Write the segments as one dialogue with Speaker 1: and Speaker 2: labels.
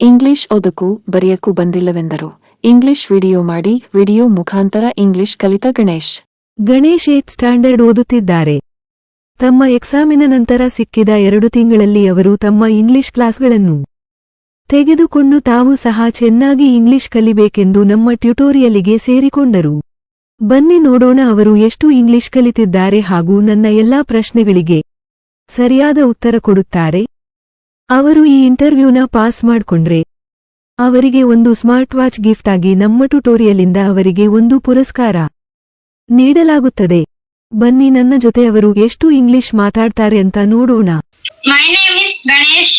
Speaker 1: English ಓದಕ್ಕೂ ಬರೆಯಕ್ಕೂ ಬಂದಿಲ್ಲವೆಂದರು. ಇಂಗ್ಲಿಷ್ ವಿಡಿಯೋ ಮಾಡಿ ವಿಡಿಯೋ ಮುಖಾಂತರ ಇಂಗ್ಲಿಷ್ ಕಲಿತ ಗಣೇಶ್.
Speaker 2: ಗಣೇಶ್ ಏಟ್ ಸ್ಟ್ಯಾಂಡರ್ಡ್ ಓದುತ್ತಿದ್ದಾರೆ. ತಮ್ಮ ಎಕ್ಸಾಮಿನ ನಂತರ ಸಿಕ್ಕಿದ ಎರಡು ತಿಂಗಳಲ್ಲಿ ಅವರು ತಮ್ಮ ಇಂಗ್ಲಿಷ್ ಕ್ಲಾಸ್ಗಳನ್ನು ತೆಗೆದುಕೊಂಡು ತಾವು ಸಹ ಚೆನ್ನಾಗಿ ಇಂಗ್ಲಿಷ್ ಕಲಿಬೇಕೆಂದು ನಮ್ಮ ಟ್ಯುಟೋರಿಯಲಿಗೆ ಸೇರಿಕೊಂಡರು. ಬನ್ನಿ ನೋಡೋಣ ಅವರು ಎಷ್ಟು ಇಂಗ್ಲಿಷ್ ಕಲಿತಿದ್ದಾರೆ ಹಾಗೂ ನನ್ನ ಎಲ್ಲಾ ಪ್ರಶ್ನೆಗಳಿಗೆ ಸರಿಯಾದ ಉತ್ತರ ಕೊಡುತ್ತಾರೆ. ಅವರು ಈ ಇಂಟರ್ವ್ಯೂನ ಪಾಸ್ ಮಾಡ್ಕೊಂಡ್ರೆ ಅವರಿಗೆ ಒಂದು ಸ್ಮಾರ್ಟ್ ವಾಚ್ ಗಿಫ್ಟ್ ಆಗಿ ನಮ್ಮ ಟ್ಯುಟೋರಿಯಲಿಂದ ಅವರಿಗೆ ಒಂದು ಪುರಸ್ಕಾರ ನೀಡಲಾಗುತ್ತದೆ ಬನ್ನಿ ನನ್ನ ಜೊತೆ ಅವರು ಎಷ್ಟು ಇಂಗ್ಲಿಷ್ ಮಾತಾಡ್ತಾರೆ ಅಂತ ನೋಡೋಣ
Speaker 3: My name is Ganesh.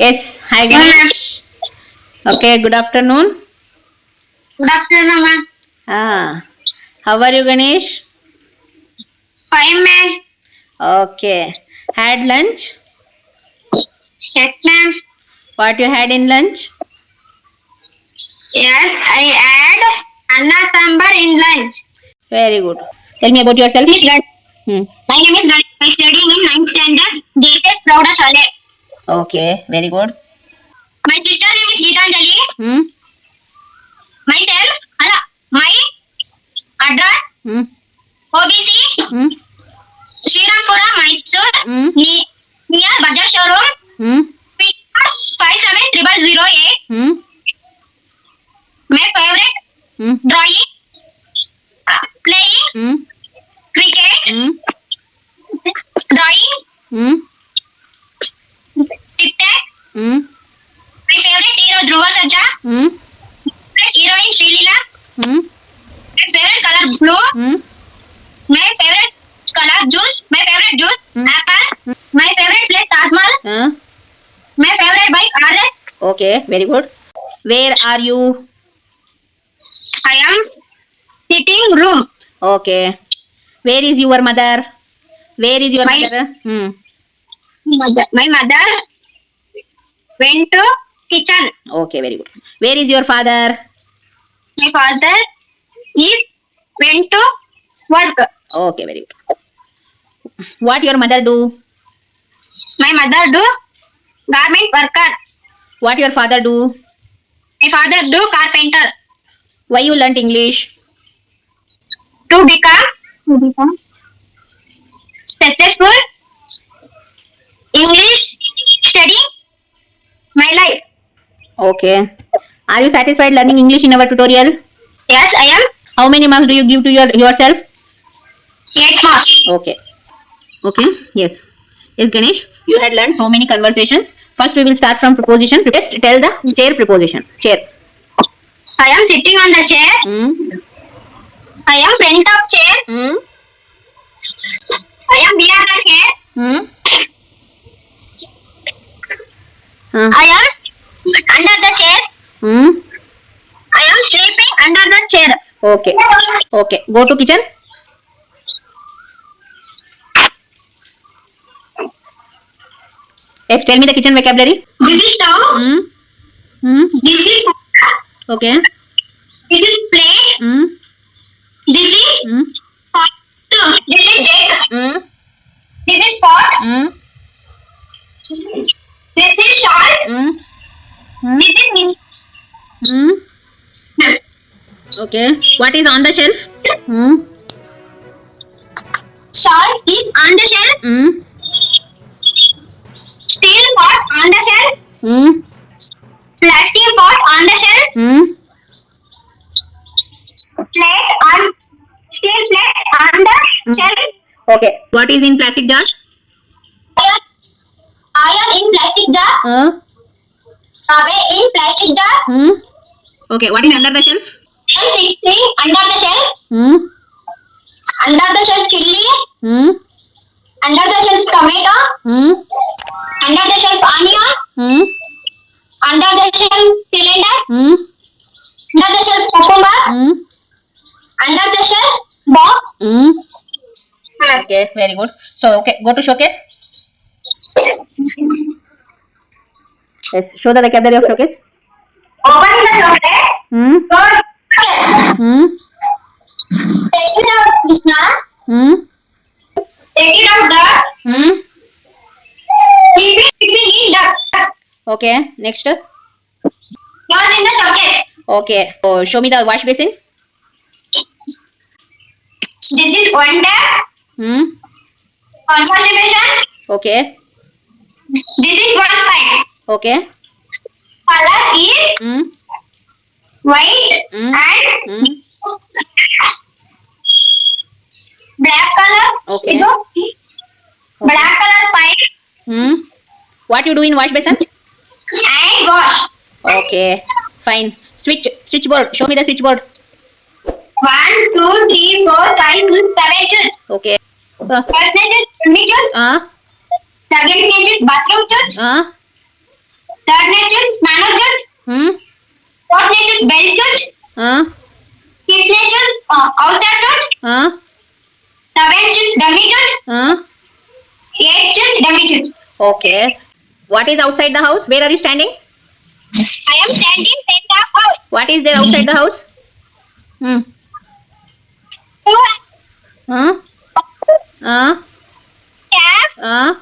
Speaker 4: Yes, hi Ganesh. Okay, good afternoon.
Speaker 3: Good afternoon, ma'am.
Speaker 4: Ah, how are you Ganesh?
Speaker 3: Fine, ma'am.
Speaker 4: Okay, had lunch?
Speaker 3: Yes, ma'am.
Speaker 4: What you had in lunch?
Speaker 3: Yes, I had Anna Sambar in lunch.
Speaker 4: Very good. Tell me about yourself. Hmm.
Speaker 3: My name is Ganesh. I studying in 9th standard. JSS Prouda Shale.
Speaker 4: Okay, very good.
Speaker 3: My sister Geethanjali
Speaker 4: hmm
Speaker 3: myself ಅಲ್ಲ my address
Speaker 4: hmm
Speaker 3: OBC
Speaker 4: hmm
Speaker 3: Srirampura Mysore
Speaker 4: hmm
Speaker 3: near Bajaj showroom
Speaker 4: hmm
Speaker 3: five seven triple zero eight
Speaker 4: hmm
Speaker 3: my favourite
Speaker 4: hmm
Speaker 3: drawing playing
Speaker 4: hmm
Speaker 3: cricket
Speaker 4: hmm
Speaker 3: drawing tic tac favourite hero Dhruva Sarja
Speaker 4: hmm
Speaker 3: heroine Sreeleela
Speaker 4: hmm
Speaker 3: my favourite colour blue
Speaker 4: hmm
Speaker 3: my favourite colour juice my favourite juice apple my favourite place Taj Mahal my favourite bike R S
Speaker 4: okay very good where are you
Speaker 3: I am sitting room
Speaker 4: okay where is your mother where is your mother hmm
Speaker 3: my mother went to kitchen.
Speaker 4: Okay, very good. Where is your father?
Speaker 3: My father is went to work.
Speaker 4: Okay, very good. What your mother do?
Speaker 3: My mother do garment worker.
Speaker 4: What your father do?
Speaker 3: My father do carpenter.
Speaker 4: Why you learnt English?
Speaker 3: To become to become successful English
Speaker 4: Okay. Are you satisfied learning English in our tutorial?
Speaker 3: Yes, I am
Speaker 4: How many marks do you give to your yourself?
Speaker 3: eight marks.
Speaker 4: Okay. Okay. Yes. Yes, Ganesh. You had learned so many conversations. First, we will start from preposition. Just tell the chair preposition. Chair.
Speaker 3: I am sitting on the chair.
Speaker 4: Hmm.
Speaker 3: I am front of chair.
Speaker 4: Hmm.
Speaker 3: I am behind the chair.
Speaker 4: Hmm. okay okay go to kitchen yes tell me the kitchen vocabulary
Speaker 3: did you know
Speaker 4: hmm hmm
Speaker 3: did you
Speaker 4: okay
Speaker 3: did you play
Speaker 4: hmm
Speaker 3: did you
Speaker 4: hmm
Speaker 3: did you take
Speaker 4: hmm
Speaker 3: did you pot
Speaker 4: hmm
Speaker 3: did you shot
Speaker 4: hmm
Speaker 3: did you
Speaker 4: hmm Okay. What is on the shelf? Hmm.
Speaker 3: Shawl is on the shelf.
Speaker 4: Hmm.
Speaker 3: Steel pot on the shelf.
Speaker 4: Hmm.
Speaker 3: Plastic pot on the shelf.
Speaker 4: Hmm.
Speaker 3: Plate on steel plate on the shelf.
Speaker 4: Okay. What is in plastic jar?
Speaker 3: Iron, iron in plastic jar.
Speaker 4: Uh.
Speaker 3: Rubber in plastic jar.
Speaker 4: Hmm. Okay. What is under the shelf?
Speaker 3: M63 under the shelf.
Speaker 4: Hmm.
Speaker 3: Under the shelf chili.
Speaker 4: Hmm.
Speaker 3: Under the shelf tomato.
Speaker 4: Hmm.
Speaker 3: Under the shelf onion.
Speaker 4: Hmm.
Speaker 3: Under the shelf cylinder.
Speaker 4: Hmm.
Speaker 3: Under the shelf cucumber.
Speaker 4: Hmm.
Speaker 3: Under the shelf box.
Speaker 4: Hmm. Okay. Very good. So okay. Go to showcase. Yes. Show the vocabulary of showcase.
Speaker 3: Open the showcase.
Speaker 4: Hmm.
Speaker 3: First,
Speaker 4: Hmm.
Speaker 3: Take it out, Krishna.
Speaker 4: Hmm.
Speaker 3: Take it out, duck.
Speaker 4: Hmm.
Speaker 3: It, keep it in duck.
Speaker 4: Okay. Next.
Speaker 3: Not in the socket.
Speaker 4: Okay. So show me the wash basin.
Speaker 3: This is one tap.
Speaker 4: Hmm.
Speaker 3: One basin.
Speaker 4: Okay.
Speaker 3: This is one pipe.
Speaker 4: Okay.
Speaker 3: Color is
Speaker 4: Hmm.
Speaker 3: White
Speaker 4: Hmm.
Speaker 3: and
Speaker 4: Hmm.
Speaker 3: black color.
Speaker 4: Okay.
Speaker 3: ಇದು black color pipe
Speaker 4: Hmm. What you do in wash basin?
Speaker 3: and wash.
Speaker 4: Okay. Fine. Switch. Switchboard. Show me the switchboard.
Speaker 3: One, two, three, four, five, six, seven choose.
Speaker 4: Okay. Uh.
Speaker 3: First name choose, me choose.
Speaker 4: Uh.
Speaker 3: Second name choose, bathroom choose.
Speaker 4: Uh.
Speaker 3: Third name choose, snano choose.
Speaker 4: Hmm.
Speaker 3: What netted bell
Speaker 4: cut?
Speaker 3: Huh? Hip netted uh, outer cut?
Speaker 4: Huh?
Speaker 3: Seven cut dummy cut?
Speaker 4: Huh?
Speaker 3: Eight cut dummy cut.
Speaker 4: Okay. What is outside the house? Where are you standing?
Speaker 3: I am standing in the house.
Speaker 4: What is there outside the house? Hmm. Huh? Huh?
Speaker 3: Cat.
Speaker 4: Huh?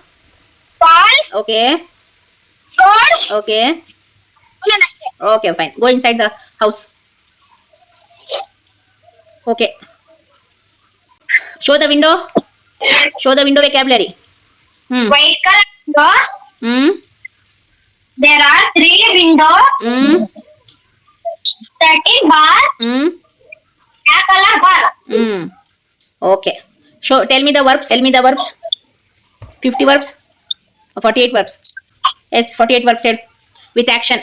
Speaker 3: Ball.
Speaker 4: Okay.
Speaker 3: Ball.
Speaker 4: Okay. Okay, fine. Go inside the house. Okay. Show the window. Show the window vocabulary. Hmm.
Speaker 3: White color window.
Speaker 4: Hmm.
Speaker 3: There are three windows.
Speaker 4: Hmm.
Speaker 3: Thirteen bar.
Speaker 4: Hmm.
Speaker 3: Black color bar.
Speaker 4: Hmm. Okay. Show. Tell me the verbs. Tell me the verbs. Fifty verbs. Forty-eight verbs. Yes, forty-eight verbs said with action.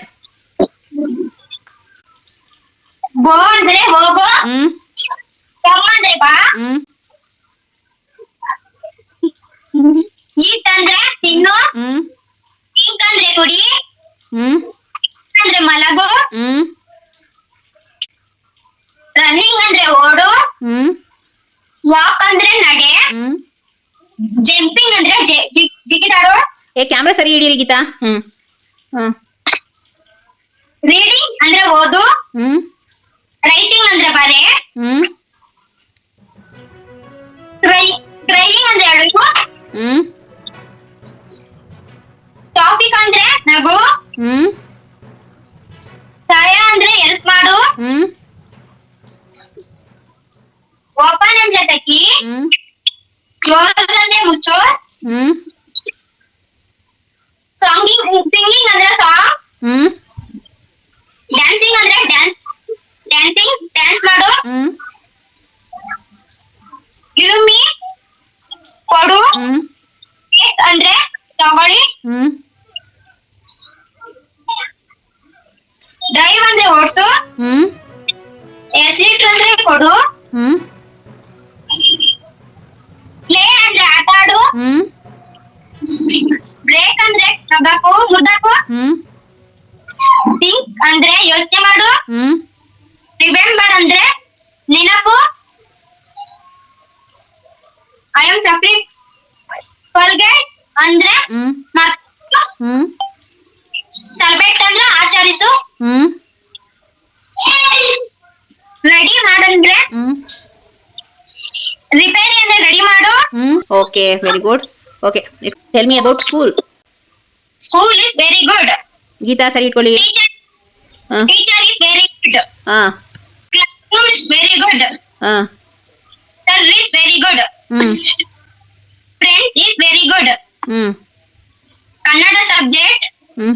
Speaker 3: Go ಅಂದ್ರೆ ಹೋಗು. ಹ್ಮ್ ಅಂದ್ರೆ ಬಾ.
Speaker 4: ಹ್ಮ್
Speaker 3: ಈಟ್ ಅಂದ್ರೆ ತಿನ್ನು.
Speaker 4: ಹ್ಮ್
Speaker 3: Drink ಅಂದ್ರೆ ಕುಡಿ.
Speaker 4: ಹ್ಮ್
Speaker 3: ಅಂದ್ರೆ ಮಲಗು.
Speaker 4: ಹ್ಮ್
Speaker 3: running ಅಂದ್ರೆ ಓಡು.
Speaker 4: ಹ್ಮ್
Speaker 3: ವಾಕ್ ಅಂದ್ರೆ ನಡೆ.
Speaker 4: ಹ್ಮ್
Speaker 3: ಜಂಪಿಂಗ್ ಅಂದ್ರೆ ಜೆ- ಜಿ- ಜಿಗಿದಾಡು.
Speaker 4: ಏ ಕ್ಯಾಮ್ರಾ ಸರಿ ಹಿಡೀರಿ ಗೀತಾ ಹ್ಮ್ ಹ್ಮ್
Speaker 3: ರೀಡಿಂಗ್ ಅಂದ್ರೆ ಓದು.
Speaker 4: ಹ್ಮ್
Speaker 3: Writing ಅಂದ್ರೆ ಬರೆ.
Speaker 4: ಹ್ಮ್
Speaker 3: Cry- Crying ಅಂದ್ರೆ ಅಳುಗು.
Speaker 4: ಹ್ಮ್
Speaker 3: Topic ಅಂದ್ರೆ ನಗು.
Speaker 4: ಹ್ಮ್
Speaker 3: ಸಹಾಯ ಅಂದ್ರೆ ಹೆಲ್ಪ್ ಮಾಡು.
Speaker 4: ಹ್ಮ್
Speaker 3: Open ಅಂದ್ರೆ ತೆಗಿ.
Speaker 4: ಹ್ಮ್
Speaker 3: Close ಅಂದ್ರೆ ಮುಚ್ಚು.
Speaker 4: ಹ್ಮ್
Speaker 3: Songing singing ಅಂದ್ರೆ ಸಾಂಗ್.
Speaker 4: ಹ್ಮ್
Speaker 3: ಡ್ಯಾನ್ಸಿಂಗ್ ಅಂದ್ರೆ ಡ್ಯಾನ್ಸ್ ಡ್ಯಾನ್ಸಿಂಗ್ ಡ್ಯಾನ್ಸ್ ಮಾಡು.
Speaker 4: ಹ್ಮ್.
Speaker 3: ಗಿವ್ ಮೀ ಕೊಡು.
Speaker 4: ಹ್ಮ್.
Speaker 3: ಅಂದ್ರೆ ತಗೊಳ್ಳಿ.
Speaker 4: ಹ್ಮ್.
Speaker 3: ಡ್ರೈವ್ ಅಂದ್ರೆ ಓಡಿಸು.
Speaker 4: ಹ್ಮ್.
Speaker 3: ಎಸ್ಲಿಟ್ ಅಂದ್ರೆ ಕೊಡು.
Speaker 4: ಹ್ಮ್.
Speaker 3: ಪ್ಲೇ ಅಂದ್ರೆ ಆಟ ಆಡು.
Speaker 4: ಹ್ಮ್.
Speaker 3: ಬ್ರೇಕ್ ಅಂದ್ರೆ ನಗಕು ಮುದಕು
Speaker 4: ಹ್ಮ್.
Speaker 3: ಥಿಂಕ್ ಅಂದ್ರೆ ಯೋಚನೆ ಮಾಡು.
Speaker 4: ಹ್ಮ್.
Speaker 3: ರಿಮೆಂಬರ್ ಅಂದ್ರೆ ನೆನಪು ಐ ಆಮ್ ಸಫ್ರಿ ಫಲ್ಗೈಡ್ ಅಂದ್ರೆ ಸೆಲೆಬ್ರೇಟ್ ಅಂದ್ರೆ ಆಚರಿಸು.
Speaker 4: ಹ್ಮ್.
Speaker 3: ರೆಡಿ ಮಾಡಂದ್ರೆ
Speaker 4: ಹ್ಮ್.
Speaker 3: ರಿಪೇರಿ ಅಂದ್ರೆ ರೆಡಿ ಮಾಡು.
Speaker 4: ಹ್ಮ್. Okay very good okay tell me about school
Speaker 3: school is very good
Speaker 4: Geetha ಸರಿ ಇಟ್ಕೊಳ್ಳಿ.
Speaker 3: ಟೀಚರ್ ಇಸ್ ವೆರಿ ಗುಡ್
Speaker 4: ಹಾ.
Speaker 3: room is very good.
Speaker 4: Uh.
Speaker 3: Sir is very good.
Speaker 4: Mm.
Speaker 3: Friend is very good.
Speaker 4: Mm.
Speaker 3: Kannada subject.
Speaker 4: Mm.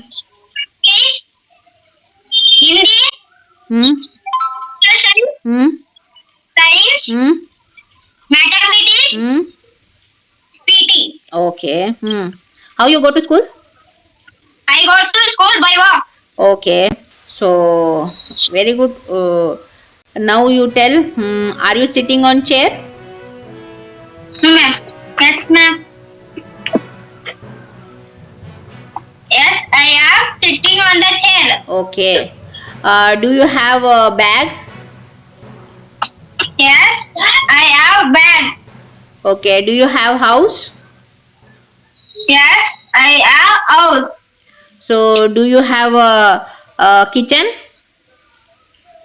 Speaker 3: English. Hindi.
Speaker 4: Mm.
Speaker 3: Fashion.
Speaker 4: Mm.
Speaker 3: Science.
Speaker 4: Mm.
Speaker 3: Mathematics.
Speaker 4: Mm.
Speaker 3: PT.
Speaker 4: Okay. Hmm. How you go to school?
Speaker 3: I go to school by walk.
Speaker 4: Okay. So very good. Uh, now you tell, hmm, are you sitting on chair?
Speaker 3: No, ma'am. Yes, ma'am. Yes, I am sitting on the chair.
Speaker 4: Okay. Uh, do you have a bag?
Speaker 3: Yes, I have bag.
Speaker 4: Okay. Do you have house?
Speaker 3: Yes, I have house.
Speaker 4: So, do you have a, a kitchen?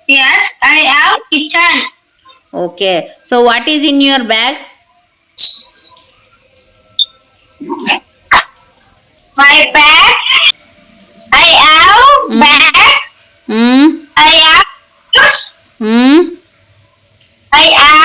Speaker 3: Yes, I have kitchen.
Speaker 4: Okay. So what is in your bag?
Speaker 3: My bag. I have
Speaker 4: mm.
Speaker 3: bag.
Speaker 4: Hmm.
Speaker 3: I have
Speaker 4: Hmm.
Speaker 3: I have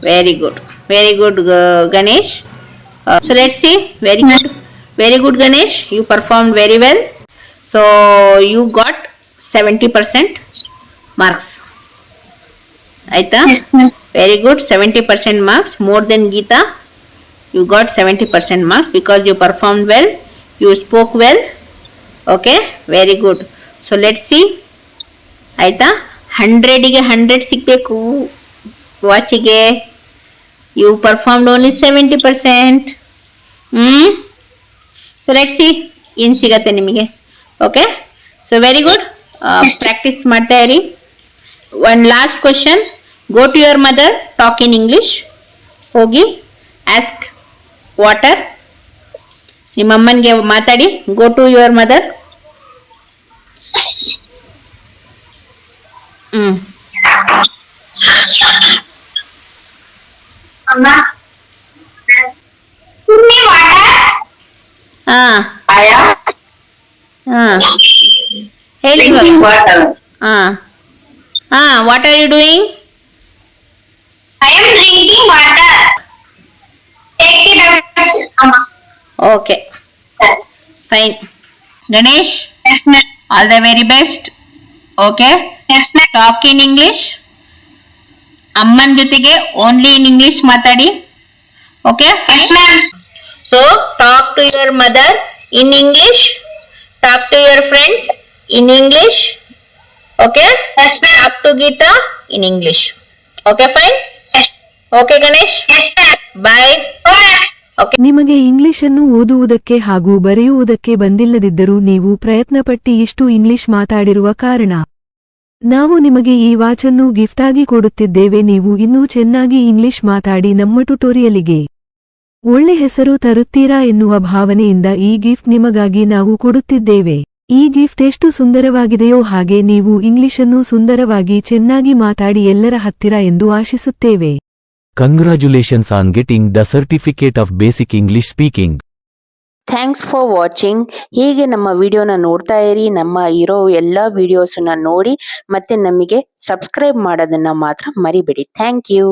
Speaker 4: very good. Very good uh, ganesh. Uh, so let's see. Very good. Very good ganesh. You performed very well. So you got 70% marks. Aita yes, very good. 70% marks. More than gita you got 70% marks because you performed well. You spoke well. Okay? Very good. So let's see. Aita ಹಂಡ್ರೆಡಿಗೆ hundred ಸಿಗಬೇಕು. ವಾಚಿಗೆ you performed only seventy percent ಹ್ಞೂ so let see ಏನು ಸಿಗತ್ತೆ ನಿಮಗೆ? Okay so very good practice ಮಾಡ್ತಾ ಇರಿ. One last question go to your mother talk in English ಹೋಗಿ ask water ನಿಮ್ಮ ಅಮ್ಮನಿಗೆ ಮಾತಾಡಿ. Go to your mother
Speaker 3: Amma. Give me water.
Speaker 4: ಹಾ
Speaker 3: I am
Speaker 4: ಹಾ ಹೇಳಿ
Speaker 3: drinking water.
Speaker 4: ಹಾ ಹಾ what are you doing
Speaker 3: I am drinking water. Take it out. Amma.
Speaker 4: Okay fine Ganesh
Speaker 3: Yes, ma'am.
Speaker 4: All the very best
Speaker 3: okay Ma'am.
Speaker 4: Talk in English ಅಮ್ಮನ ಜೊತೆಗೆ only in English ಮಾತಾಡಿ. Okay. So talk to your mother in English
Speaker 3: talk to
Speaker 4: your friends in English okay. Talk to
Speaker 3: Geetha
Speaker 4: in English
Speaker 3: okay fine
Speaker 4: okay
Speaker 3: Ganesh. Bye
Speaker 2: ನಿಮಗೆ English ಅನ್ನು ಓದುವುದಕ್ಕೆ ಹಾಗೂ ಬರೆಯುವುದಕ್ಕೆ ಬಂದಿಲ್ಲದಿದ್ದರೂ ನೀವು ಪ್ರಯತ್ನಪಟ್ಟಿ ಇಷ್ಟು English ಮಾತಾಡಿರುವ ಕಾರಣ. ನಾವು ನಿಮಗೆ ಈ ವಾಚನ್ನು ಗಿಫ್ಟಾಗಿ ಕೊಡುತ್ತಿದ್ದೇವೆ. ನೀವು ಇನ್ನೂ ಚೆನ್ನಾಗಿ ಇಂಗ್ಲಿಷ್ ಮಾತಾಡಿ ನಮ್ಮ ಟ್ಯುಟೋರಿಯಲಿಗೆ ಒಳ್ಳೆ ಹೆಸರು ತರುತ್ತೀರಾ ಎನ್ನುವ ಭಾವನೆಯಿಂದ ಈ ಗಿಫ್ಟ್ ನಿಮಗಾಗಿ ನಾವು ಕೊಡುತ್ತಿದ್ದೇವೆ. ಈ ಗಿಫ್ಟ್ ಎಷ್ಟು ಸುಂದರವಾಗಿದೆಯೋ ಹಾಗೆ ನೀವು ಇಂಗ್ಲಿಷನ್ನು ಸುಂದರವಾಗಿ ಚೆನ್ನಾಗಿ ಮಾತಾಡಿ ಎಲ್ಲರ ಹತ್ತಿರ ಎಂದು ಆಶಿಸುತ್ತೇವೆ.
Speaker 5: Congratulations on getting the certificate of basic English speaking.
Speaker 6: Thanks for watching ಹೀಗೆ ನಮ್ಮ ವಿಡಿಯೋನ ನೋಡ್ತಾ ಇರಿ. ನಮ್ಮ ಇರೋ ಎಲ್ಲ ವಿಡಿಯೋಸನ್ನ ನೋಡಿ ಮತ್ತೆ ನಮಗೆ ಸಬ್ಸ್ಕ್ರೈಬ್ ಮಾಡೋದನ್ನ ಮಾತ್ರ ಮರಿಬೇಡಿ. Thank you